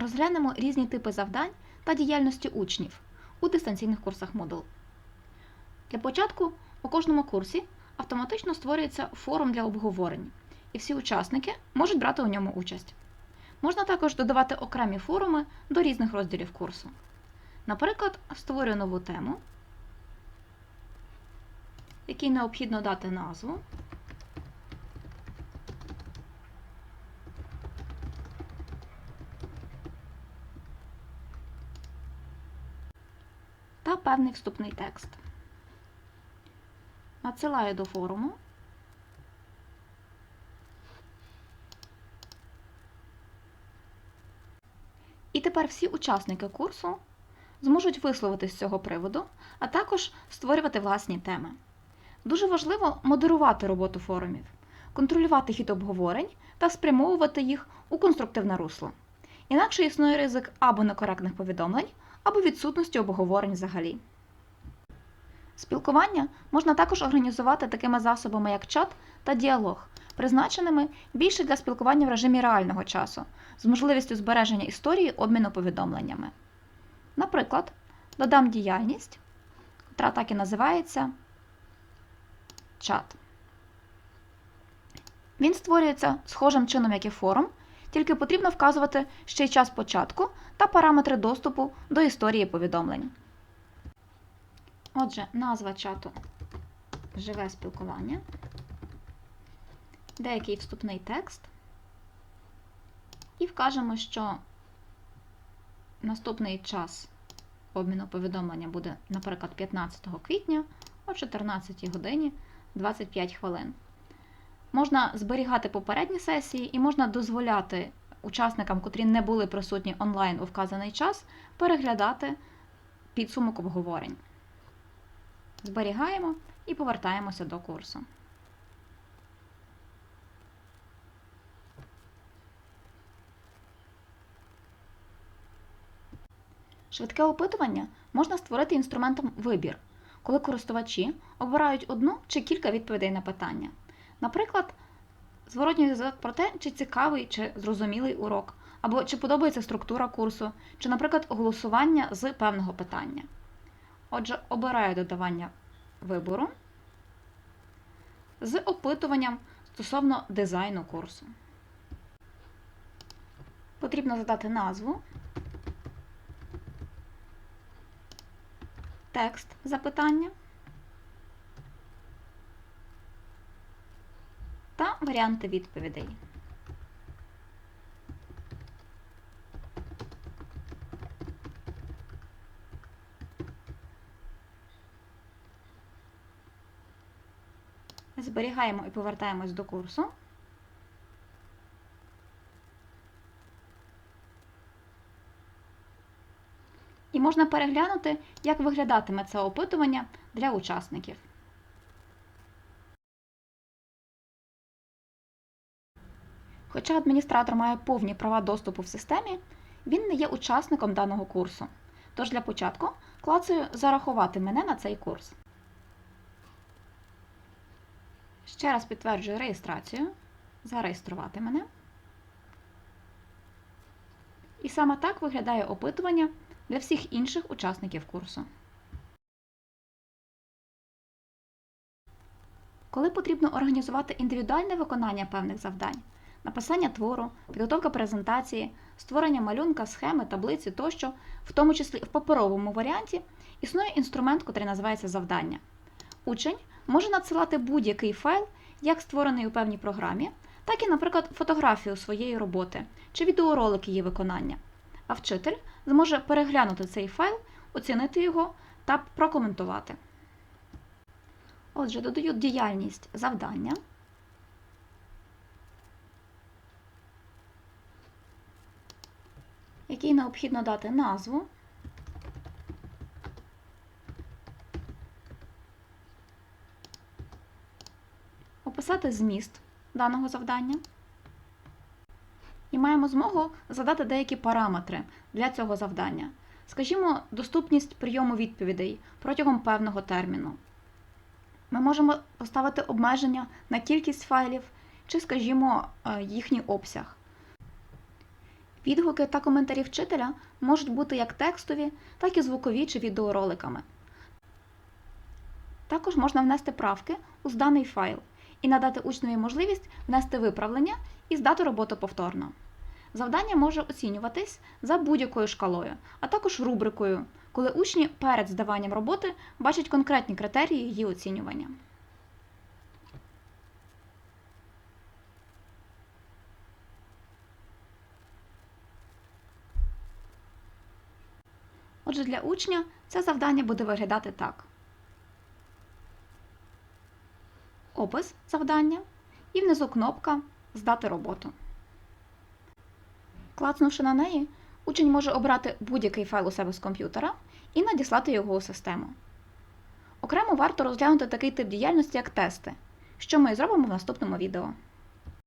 Розглянемо різні типи завдань та діяльності учнів у дистанційних курсах Moodle. Для початку у кожному курсі автоматично створюється форум для обговорень, і всі учасники можуть брати у ньому участь. Можна також додавати окремі форуми до різних розділів курсу. Наприклад, створюю нову тему, якій необхідно дати назву. Та певний вступний текст. Надсилаю до форуму. І тепер всі учасники курсу зможуть висловитись з цього приводу, а також створювати власні теми. Дуже важливо модерувати роботу форумів, контролювати хід обговорень та спрямовувати їх у конструктивне русло. Інакше існує ризик або некоректних повідомлень, або відсутності обговорень взагалі. Спілкування можна також організувати такими засобами, як чат та діалог, призначеними більше для спілкування в режимі реального часу, з можливістю збереження історії обміну повідомленнями. Наприклад, додам діяльність, яка так і називається чат. Він створюється схожим чином, як і форум, тільки потрібно вказувати ще й час початку та параметри доступу до історії повідомлень. Отже, назва чату Живе спілкування, деякий вступний текст. І вкажемо, що наступний час обміну повідомлення буде, наприклад, 15 квітня о 14 годині 25 хвилин. Можна зберігати попередні сесії і можна дозволяти учасникам, котрі не були присутні онлайн у вказаний час, переглядати підсумок обговорень. Зберігаємо і повертаємося до курсу. Швидке опитування можна створити інструментом вибір, коли користувачі обирають одну чи кілька відповідей на питання. Наприклад, зворотній зв'язок про те, чи цікавий чи зрозумілий урок, або чи подобається структура курсу, чи, наприклад, голосування з певного питання. Отже, обираю додавання вибору з опитуванням стосовно дизайну курсу. Потрібно задати назву, текст запитання та варіанти відповідей. Зберігаємо і повертаємось до курсу. І можна переглянути, як виглядатиме це опитування для учасників. Хоча адміністратор має повні права доступу в системі, він не є учасником даного курсу. Тож для початку клацаю Зарахувати мене на цей курс. Ще раз підтверджую реєстрацію. Зареєструвати мене. І саме так виглядає опитування для всіх інших учасників курсу. Коли потрібно організувати індивідуальне виконання певних завдань, написання твору, підготовка презентації, створення малюнка, схеми, таблиці тощо, в тому числі в паперовому варіанті, існує інструмент, який називається завдання. Учень може надсилати будь-який файл, як створений у певній програмі, так і, наприклад, фотографію своєї роботи чи відеоролик її виконання. А вчитель зможе переглянути цей файл, оцінити його та прокоментувати. Отже, додаю діяльність завдання. Якій необхідно дати назву. Описати зміст даного завдання. І маємо змогу задати деякі параметри для цього завдання. Скажімо, доступність прийому відповідей протягом певного терміну. Ми можемо поставити обмеження на кількість файлів чи, скажімо, їхній обсяг. Відгуки та коментарі вчителя можуть бути як текстові, так і звукові чи відеороликами. Також можна внести правки у зданий файл і надати учневі можливість внести виправлення і здати роботу повторно. Завдання може оцінюватись за будь-якою шкалою, а також рубрикою, коли учні перед здаванням роботи бачать конкретні критерії її оцінювання. Отже, для учня це завдання буде виглядати так: опис завдання і внизу кнопка Здати роботу. Клацнувши на неї, учень може обрати будь-який файл у себе з комп'ютера і надіслати його у систему. Окремо варто розглянути такий тип діяльності, як тести, що ми і зробимо в наступному відео.